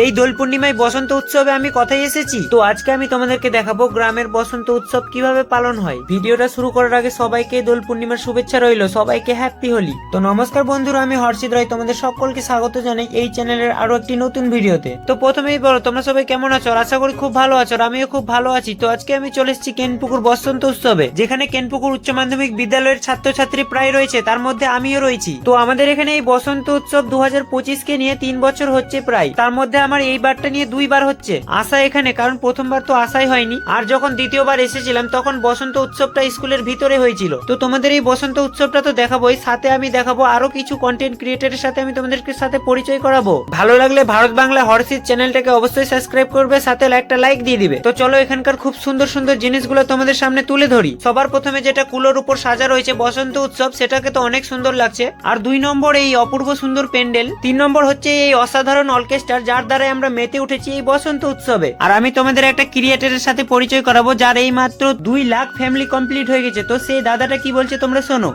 এই দোল পূর্ণিমায় বসন্ত উৎসবে আমি কথাই এসেছি। তো আজকে আমি তোমাদেরকে দেখাবো গ্রামের বসন্ত উৎসব কীভাবে পালন হয়। ভিডিওটা শুরু করার আগে সবাইকে দোল পূর্ণিমার শুভেচ্ছা রইল। সবাইকে হ্যাপি হোলি তো নমস্কার বন্ধুরা, আমি হর্ষিত রায়। তোমাদের সকলকে স্বাগত জানাই এই চ্যানেলের আরও একটি নতুন ভিডিওতে। তো প্রথমেই বলো, তোমরা সবাই কেমন আছো? আশা করি খুব ভালো আছো আমিও খুব ভালো আছি। তো আজকে আমি চলে এসেছি কেনপুকুর বসন্ত উৎসবে, যেখানে কেনপুকুর উচ্চ মাধ্যমিক বিদ্যালয়ের ছাত্রছাত্রী প্রায় রয়েছে, তার মধ্যে আমিও রয়েছি। তো আমাদের এখানে এই বসন্ত উৎসব দু হাজার পঁচিশ কে নিয়ে তিন বছর হচ্ছে প্রায়। তার মধ্যে আমার এই বারটা নিয়ে দুইবার হচ্ছে। আশা এখানে, কারণ প্রথমবার তো আশাই হয়নি। আর যখন দ্বিতীয়বার এসেছিলাম, তখন বসন্ত উৎসবটা স্কুলের ভিতরে হয়েছিল। তো তোমাদের এই বসন্ত উৎসবটা তো দেখাবোই, সাথে আমি দেখাবো আরও কিছু কন্টেন্ট ক্রিয়েটারের সাথে আমি তোমাদেরকে সাথে পরিচয় করাবো। ভালো লাগলে ভারত বাংলা হর্ষিত চ্যানেলটাকে অবশ্যই সাবস্ক্রাইব করবে, সাথে একটা লাইক দিয়ে দিবে। তো চলো এখানকার খুব সুন্দর সুন্দর জিনিসগুলো তোমাদের সামনে তুলে ধরি। সবার প্রথমে যেটা কুলোর উপর সাজা রয়েছে বসন্ত উৎসব, সেটাকে তো অনেক সুন্দর লাগছে। আর দুই নম্বর এই অপূর্ব সুন্দর প্যান্ডেল, তিন নম্বর হচ্ছে এই অসাধারণ অর্কেস্ট্রার যার দ্বারা আমরা মেতে উঠেছি এই বসন্ত উৎসবে। আর আমি তোমাদের একটা ক্রিয়েটারের সাথে পরিচয় করাবো যার এই মাত্র দুই লাখ ফ্যামিলি কমপ্লিট হয়ে গেছে। তো সেই দাদাটা কি বলছে তোমরা শোনো।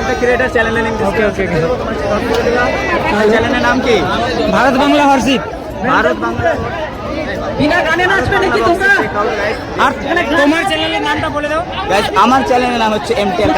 একটা ক্রিয়েটার চ্যানেলের নাম ওকে ওকে চ্যানেলের নাম কি? ভারত বাংলা হর্ষিত। ভারত বাংলা। বিনা গানে নাচবে নাকি তোমরা? আর তোমার চ্যানেলের নামটা বলে দাও। Guys, আমার চ্যানেলের নাম হচ্ছে এমটিআর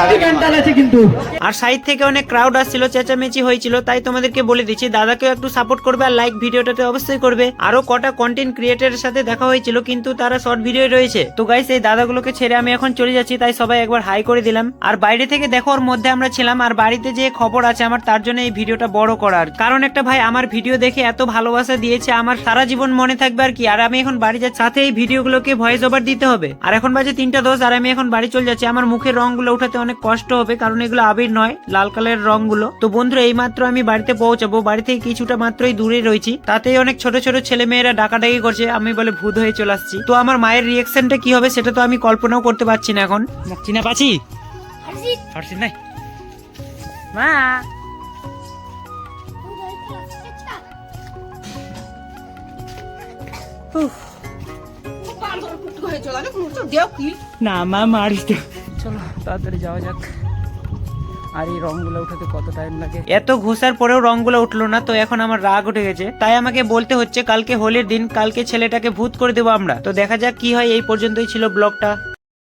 আর সাইড থেকে অনেক ক্রাউড আসছিল চেঁচামেচি হয়েছিল তাই তোমাদেরকে বলে দিচ্ছি দাদাকেও একটু সাপোর্ট করবে আর লাইক ভিডিওটাতে অবশ্যই করবে। আরও কটা কন্টেন্ট ক্রিয়েটারের সাথে দেখা হয়েছিল কিন্তু তারা শর্ট ভিডিও রয়েছে। তো গাইস এই দাদাগুলোকে ছেড়ে আমি এখন চলে যাচ্ছি তাই সবাই একবার হাই করে দিলাম। আর বাইরে থেকে দেখো ওর মধ্যে আমরা ছিলাম আর বাড়িতে যে খবর আছে আমার তার জন্য এই ভিডিওটা বড় করার। কারণ একটা ভাই আমার ভিডিও দেখে এত ভালোবাসা দিয়েছে আমার সারা জীবন মনে থাকবে আর কি আর আমি এখন বাড়ি যাচ্ছি সাথে এই ভিডিওগুলোকে ভয়েস ওভার দিতে হবে। আর এখন বাজে তিনটা দোষ আর আমি এখন বাড়ি চলে যাচ্ছি। আমার মুখের রংগুলো উঠাতে অনেক কষ্ট হবে কারণ এগুলো আবির নয় লাল কালারের রংগুলো। তো বন্ধুরা এই মাত্র আমি বাড়িতে পৌঁছাবো। বাড়ি থেকে কিছুটা মাত্রই দূরে রয়েছি। তাতেই অনেক ছোট ছোট ছেলে মেয়েরা ডাকাডাকি করছে। আমি বলে ভূত হয়ে চলে আসছি। তো আমার মায়ের রিয়েকশনটা কি হবে সেটা তো আমি কল্পনাও করতে পারছি না এখন। চিনা পাচ্ছি নাই? মা না মা মারিস তো চলো তাড়াতাড়ি যাওয়া যাক। আর এই রংগুলো উঠাতে কত টাইম লাগে? এত ঘোষার পরেও রংগুলো উঠল না তো এখন আমার রাগ উঠে গেছে। তাই আমাকে বলতে হচ্ছে কালকে হোলির দিন কালকে ছেলেটাকে ভূত করে দেবো আমরা। তো দেখা যাক কি হয় এই পর্যন্তই ছিল ব্লগটা।